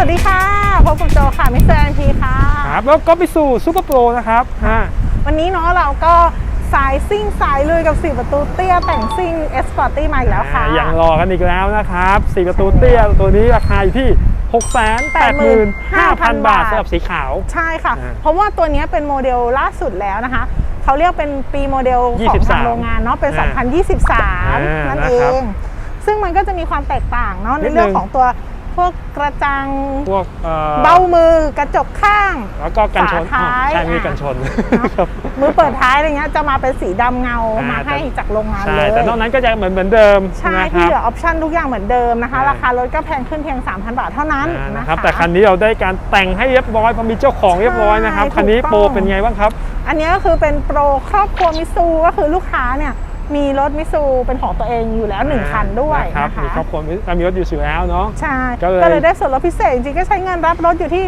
วัสดีค่ะพบกับโจค่ะมิสเตอร์แอนพีค่ะครับแล้วก็ไปสู่ซูเปอร์โปรนะครับอ่าวันนี้เนาะเราก็สายซิ่งสายลุยกับ4ประตูเตี้ยแต่งซิ่งเอสปอร์ตี้มาอีกแล้วค่ะอ่ายังรอกันอีกแล้วนะครับ4ประตูเตี้ยตัวนี้ราคาอยู่ที่685,000 บาทสำหรับสีขาว ใช่ค่ะอ่าเพราะว่าตัวนี้เป็นโมเดลล่าสุดแล้วนะคะ เขาเรียกเป็นปีโมเดลของทาง23โรงงานเนาะเป็นอ่า2023 นั่นนะเอครับงซึ่งมันก็จะมีความแตกต่างเนาะในนิดนึงเรื่องของตัวพ วกกระจัง พวกอ่อเบ้ามือกระจกข้าง แล้วก็กันชนฝาท้ายอ๋อใช่มีอะกันชนเนอะครับมือเปิดท้ายอะไรเงี้ยจะมาเป็นสีดำเงาอ่ามมาให้แต่จากโรงงานใช่เลยแต่นอกนั้นก็จะเหมือนเหมือนเดิมใช่นะคที่รับ เหลือออปชั่นทุกอย่างเหมือนเดิมนะคะอ่าราคารถก็แพงขึ้นเพียง 3,000 บาทเท่านั้นอ่านะนะคคะ รับแต่คันนี้เราได้การแต่งให้เรียบร้อยเพราะมีเจ้าของเรียบร้อยนะครับใช่คันนี้ถูกต้อง โปรเป็นไงบ้างครับ อันนี้ก็คือเป็นโปรครอบครัวมิซูก็คือลูกค้าเนี่ย มีรถมิซูเป็นของตัวเองอยู่แล้วหนึ่งคันด้วยนะครับนะมีคะครอบครัวมีมีรถอยู่อยู่แล้วเนาะ ใช่ ก็เลยก็เลยได้ส่วนลดพิเศษจริงๆก็ใช้เงินรับรถอยู่ที่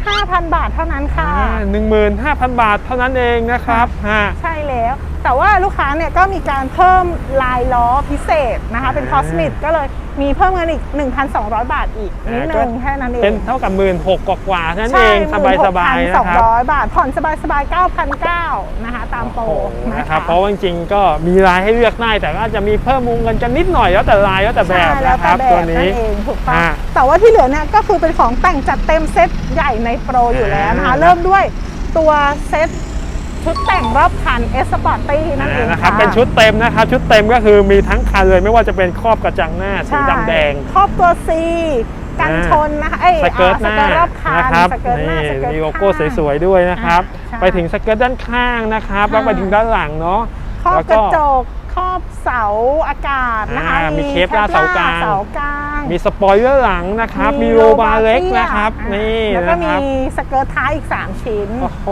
15,000 บาทเท่านั้นค่ะหนึ่งหมื่นห้าพันบาทเท่านั้นเองนะครับฮะใช่แล้ว แต่ว่าลูกค้าเนี่ยก็มีการเพิ่มลายล้อพิเศษนะคะ เป็นคอสมิกก็เลย มีเพิ่มเงินอีก 1,200 บาทอีกนิดนึงแค่นั้นเองเป็นเท่ากับหมื่นหกกว่าๆเท่านั้นใช่เองสบายสบายๆนะครับ16,200 บาท ผ่อนสบายสบาย9,900นะคะตามโปรโอ้โหนะนะครับคะเพราะว่าจริงๆก็มีลายให้เลือกได้แต่ก็อาจจะมีเพิ่มวงเงินกันนิดหน่อยแล้วแต่ลายแล้วแต่แบบใช่แล้วนะคแต่รับแบตัวบนั่นี้นเองถูกต้องอ่าแต่ว่าที่เหลือเนี่ยก็คือเป็นของแต่งจัดเต็มเซตใหญ่ในโปรอยู่แล้วนะคะอ่าเริ่มด้วยตัวเซต ชุดแต่งรอบคันเอสปอร์ตี้นั่นเองนะครับค่ะเป็นชุดเต็มนะครับ ชุดเต็มก็คือมีทั้งคันเลยไม่ว่าจะเป็นครอบกระจังหน้าสีใช่ดำแดง ครอบตัว C กันชนนะคะเอ้ยสเกิร์ตหสน้าเกิร์ตรอบคันนะครับสเกิร์ตหน้านี่สเกิร์ตมีโลโก้ข้างสวยๆด้วยนะครับอ่าใช่ไปถึงสเกิร์ตด้านข้างนะครับค่ะแล้วไปถึงด้านหลังเนาะครอบแล้วกระจกครอบเสาอากาศนะคะอ่ามีเคปล่าเสากลางเสากลางมีสปอยเลอร์หลังนะครับ มีโลบาร์เล็กนะครับตี้ยนี่แล้วก็นะคมีรับสเกิร์ตท้ายอีก 3 ชิ้น โอ้โห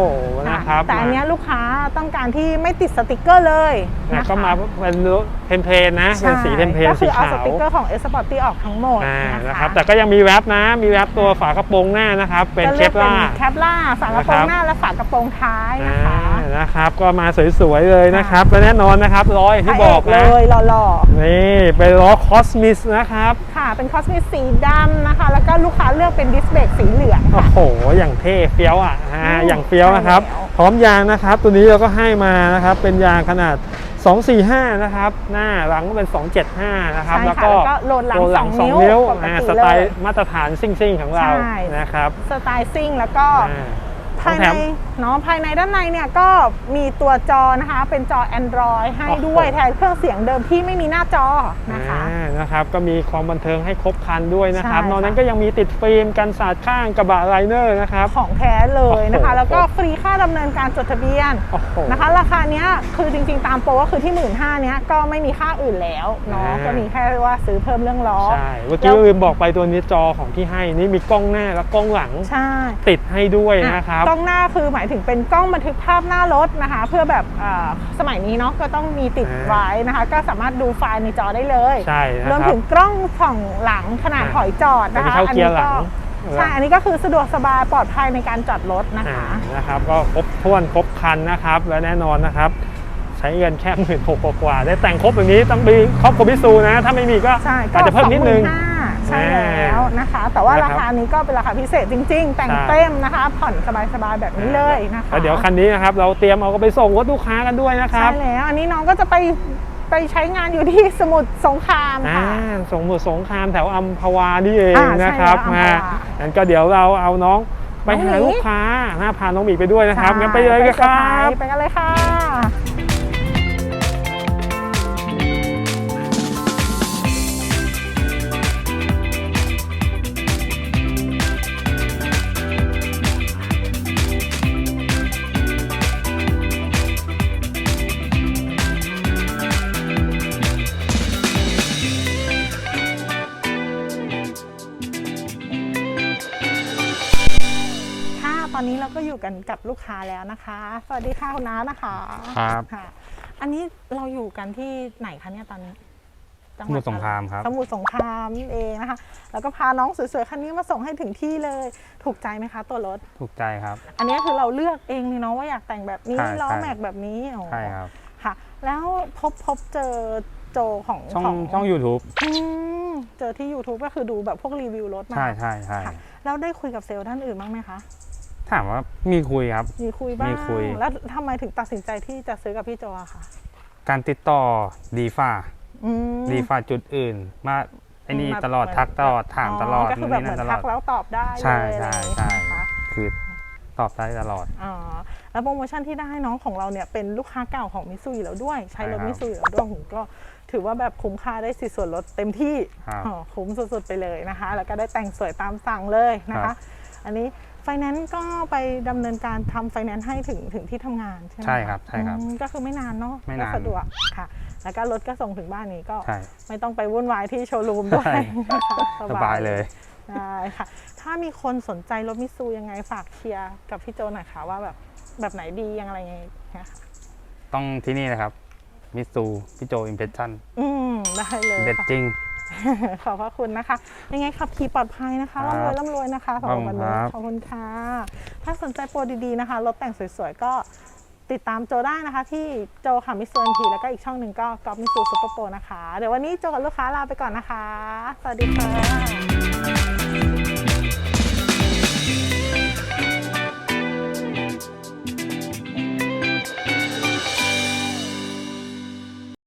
นะครับ แต่อันเนี้ยลูกค้าต้องการที่ไม่ติดสติกเกอร์เลยนะนะคะก็มาเป็นเพลนๆนะใช่เป็นสีเพลนก็ๆคืสีอเอาขาสวติกเกอร์ของเอสปอร์ตี้ออกทั้งหมดอ่านะนะคะครับแต่ก็ยังมีแรปนะ มีแรปตัวฝากระโปรงหน้านะครับ เป็นก็เคลือกปล่าแคปล่าฝากระโปรงหน้าและฝากระโปรงท้ายนะคะอ่า นะครับ ก็มาสวยๆเลยนะครับและแน่นอนนะครับล้ออย่างที่บอกพระนะเเลยหล่อนี่เป็นล้อคอสมิสนะครับๆค่ะเป็นคอสมิสีดำนะคะ แล้วก็ลูกค้าเลือกเป็นดิสเบรกสีเหลืองโอ้โห อย่างเท่เฟี้ยวอะอ่าอืมอย่างเฟี้ยวนะครับใช่แล้วพร้อมยางนะครับ ตัวนี้เราก็ให้มานะครับ เป็นยางขนาด245 นะครับ หน้าหลังก็เป็น 275 นะครับใช่แล้วค่ะก็แล้วก็โหลดหลังโหลดหลังสอง2นิ้นิ้ววปกติอ่าสไตล์เลยมาตรฐานซิ่งๆ ของเราใช่นะครับ สไตล์ซิ่งแล้วก็อ่า ภายของแถในมเนาะภายในด้านในเนี่ยก็มีตัวจอนะคะเป็นจอ Android ให้โอ้โหด้วยแทนเครื่องเสียงเดิมที่ไม่มีหน้าจอนะคะอ่านะครับก็มีความบันเทิงให้ครบครันด้วยนะครับใช่นอกนั้นค่ะก็ยังมีติดฟิล์มกันสาดข้างกระบะไลเนอร์นะครับของแท้เลยนะคะโอ้โหแล้วก็ฟรีค่าดำเนินการจดทะเบียนโอ้โหนะคะ ราคาเนี้ยคือจริงๆตามโปรก็คือที่1 5ื่นเนี้ยก็ไม่มีค่าอื่นแล้วเนาะอ่าก็มีแค่ว่าซื้อเพิ่มเรื่องล้อใช่เมื่อกี้ลืมบอกไปตัวนี้จอของที่ให้นี่มีกล้องหน้าและกล้องหลังใช่ติดให้ด้วยอะนะครับกล้องหน้าคือหมายถึงเป็นกล้องบันทึกภาพหน้ารถนะคะ เพื่อแบบเอ่อสมัยนี้เนาะก็ต้องมีติดอ่าไว้นะคะ ก็สามารถดูไฟล์ในจอได้เลยใช่นะรวมครับถึงกล้องส่องหลังขนาดอ่าถอยจอดนะคะอันนี้เข้าเกียร์หลังก็ใช่ อันนี้ก็คือสะดวกสบายปลอดภัยในการจอดรถนะอ่าคะนะครับก็ครบถ้วนครบคันนะครับ และแน่นอนนะครับ ใช้เงินแค่หมื่นหกกว่าๆได้แต่งครบแบบนี้ต้องมีครอบครัวพิซูนะ ถ้าไม่มีก็ใช่ก็อาจจะเพิ่มนิดนึง25,000 ใช่แล้วนะคะ แต่ว่านะครับราคานี้ก็เป็นราคาพิเศษจริง ๆ แต่งใช่เต็มนะคะ ผ่อนสบายๆแบบนี้เลยนะคะแล้วเดี๋ยวคันนี้นะครับเราเตรียมเอาไปส่งรถลูกค้ากันด้วยนะคใช่รับแล้วอันนี้น้องก็จะไปไปใช้งานอยู่ที่สมุทรสงครามอ่าค่ะส่งหมุดสงครามแถวอัมพวานี่เองอ่าใช่นะครับแล้วอัมพมาวางั้นก็เดี๋ยวเราเอาน้องไปน้องหมีหาลูกค้าหน้าพาน้องหมีไปด้วยนะครับใช่งั้นไปเลยกันคซอรัไพบส์ไปกันเลยค่ะค่ะ อนนี้เราก็อยู่กันกับลูกค้าแล้วนะคะ สวัสดีค่ะคุณน้านะคะครับค่ะ อันนี้เราอยู่กันที่ไหนคะเนี่ยตอนนี้จัสหวัมุดทรสงครามครับ สมุทรสงครามนี่เองนะคะ แล้วก็พาน้องสวยๆคันนี้มาส่งให้ถึงที่เลย ถูกใจไหมคะตัวรถ ถูกใจครับ อันนี้คือเราเลือกเองเลยเนาะว่าอยากแต่งแบบนี้ใช่ล้อใช่ แม็กแบบนี้อ๋อใช่ครับ ค่ะ แล้วพบพบเจอโจของช่องของช่อง YouTube อืมเจอที่ YouTube ก็คือดูแบบพวกรีวิวรถมาใช่ใช่ใช่ค่ะแล้วได้คุยกับเซลล์ท่านอื่นบ้างไหมคะ ถามว่ามีคุยครับ มีคุยบ้าง มีคุย แล้วทำไมถึงตัดสินใจที่จะซื้อกับพี่โจอะคะการติดต่อดีฟ้า อืม ดีฟ้าจุดอื่น มาไอ้นี่มา ตลอดเหมือนทักตลอดถามตลอดก็คือแบบนู่นเหมือนนี่ทันั่กนตลแล้อดวตอบได้เลยใช่อะไรใช่อย่างใช่เงี้ยนะคะคือตอบได้ตลอด อ๋อแล้วโปรโมชั่นที่ได้น้องของเราเนี่ยเป็นลูกค้าเก่าของมิซูอยู่แล้วด้วย ใช้รถใช่ครับมิซูอยู่แล้วด้วยผมก็ถือว่าแบบคุ้มค่าได้สิทธิ์ส่วนลดเต็มที่ครับอ๋อคุ้มสุดๆไปเลยนะคะ แล้วก็ได้แต่งสวยตามสั่งเลยนะครัคะ บ อันนี้ไฟแนนซ์ก็ไปดำเนินการทำไฟแนนซ์ให้ถึงถึงที่ทำงานใช่ไหมะใช่ครับใช่ครับอืมก็คือไม่นานเนาะไม่นาน ก็สะดวกค่ะ แล้วก็รถก็ส่งถึงบ้านนี้ก็ ใช่ ไม่ต้องไปวุ่นวายที่โชว์รูมด้วยใช่ นะคะสบายเลย ได้ค่ะ ถ้ามีคนสนใจรถมิตซูยังไงฝากเชียร์กับพี่โจหน่อยค่ะว่าแบบแบบไหนดียังอะไรไงนะคะต้องที่นี่นะครับมิสูพี่โจอิมเพรสชั่นอืมได้เลยเด็ดค่ะจริง ขอบพระคุณนะคะ ยังไงขับขี่ปลอดภัยนะคะครับร่ำรวยร่ำรวยนะคะสำหรับวันนี้ครับขอบคุณค่ะ ถ้าสนใจโปรดีๆนะคะ รถแต่งสวยๆ ก็ติดตามโจได้นะคะ ที่โจค่ะมิสซูนทีแล้วก็อีกช่องหนึ่งก็กอล์ฟมิสซูซุปเปอร์โปรนะคะ เดี๋ยววันนี้โจกับลูกค้าลาไปก่อนนะคะ สวัสดีค่ะ